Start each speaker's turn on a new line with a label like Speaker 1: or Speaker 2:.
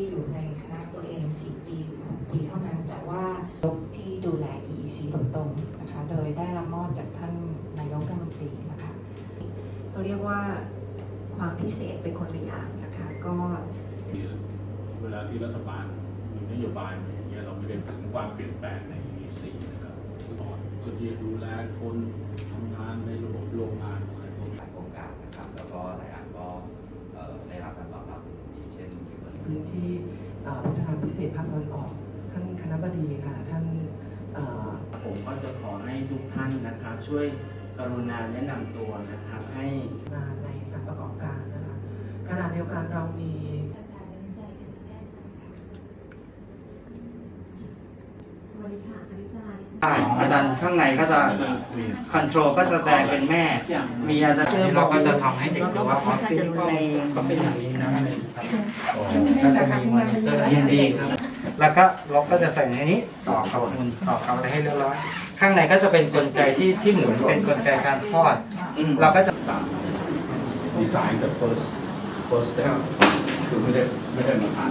Speaker 1: ที่อยู่ในคณะตัวเอง 4 ปีหรือ6ปีเท่านั้น แต่ว่าที่ดูแล EEC โดยตรงนะคะ โดยได้รับมอบจากท่านนายกรัฐมนตรีนะคะเขาเรียกว่าความพิเศษเป็นคนละอย่างนะคะ ก็
Speaker 2: เวลาที่รัฐบาลมีนโยบายอย่างเงี้ยเราไม่ได้ถึงความเปลี่ยนแปลงใน EC นะครับก่อนก็ที่จะดูแลคนทำงานในระบบโร
Speaker 3: พื้นที่เอ่อพัฒนาพิเศษภาคตะวันออก ท่านคณะบดีค่ะท่านเอ่อ
Speaker 4: ผมก็จะขอให้ทุกท่านนะครับ ช่วยกรุณาแนะนำตัวนะครับให้
Speaker 3: งานในสถานประกอบการนะคะขณะเดียวกันเรามี
Speaker 5: จากการวิจัยการแพทย์สัตว์ค่ะ สวัสดีค่ะอริสรา
Speaker 6: ใช่อาจารย์ข้างในก็จะคอนโทรลก็จะแสดงเป็นแม่ มีอาจารย์นี้เราก็จะทำให้เด็กดูว่าออฟฟิศก็ก็เป็นอย่างนี้นะก็จะมีมอนิเตอร์
Speaker 4: ยินดีครับ
Speaker 6: แล้วก็เราก็จะใส่ในนี้ต่อเข้ามูลต่อเข้าอะไรให้เรียบร้อย ข้างในก็จะเป็นกลไกที่ที่หมุนเป็นกลไกการทอด เราก็จะ
Speaker 2: ดีไซน์ the first first step คือไม่ได้ไม่ได้มาผ่าน